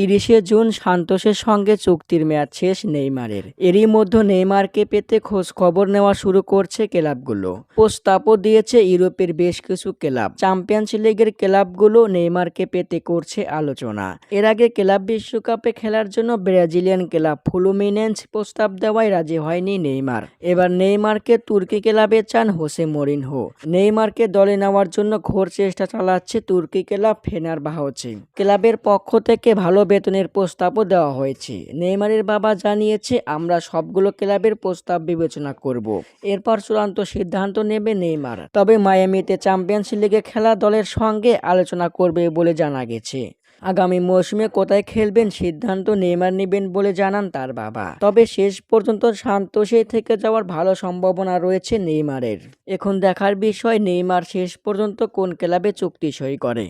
তিরিশে জুন সান্তোসের সঙ্গে চুক্তির মেয়াদ শেষ নেইমারের। এরই মধ্যে নেইমারকে পেতে খোঁজ খবর নেওয়া শুরু করছে ক্লাবগুলো। প্রস্তাবও দিয়েছে ইউরোপের বেশ কিছু ক্লাব। চ্যাম্পিয়ন্স লিগের ক্লাবগুলো নেইমারকে পেতে করছে আলোচনা। এর আগে ক্লাব বিশ্বকাপে খেলার জন্য ব্রাজিলিয়ান ক্লাব ফ্লুমিনেন্স প্রস্তাব দেওয়ায় রাজি হয়নি নেইমার। এবার নেইমারকে তুর্কি ক্লাবে চান হোসে মরিনহো। নেইমারকে দলে নেওয়ার জন্য ঘোর চেষ্টা চালাচ্ছে তুর্কি ক্লাব ফেনার বাহচে ক্লাবের পক্ষ থেকে ভালো বেতনের প্রস্তাবও দেওয়া হয়েছে। নেইমারের বাবা জানিয়েছে, আমরা সবগুলো ক্লাবের প্রস্তাব বিবেচনা করব। এরপর চূড়ান্ত সিদ্ধান্ত নেবে নেইমার। তবে মায়ামিতে চ্যাম্পিয়ন্স লিগে খেলা দলের সঙ্গে আলোচনা করবে বলে জানা গেছে। আগামী মৌসুমে কোথায় খেলবেন সিদ্ধান্ত নেইমার নেবেন বলে জানান তার বাবা। তবে শেষ পর্যন্ত সান্তোষে থেকে যাওয়ার ভালো সম্ভাবনা রয়েছে নেইমারের। এখন দেখার বিষয়, নেইমার শেষ পর্যন্ত কোন ক্লাবে চুক্তি সই করে।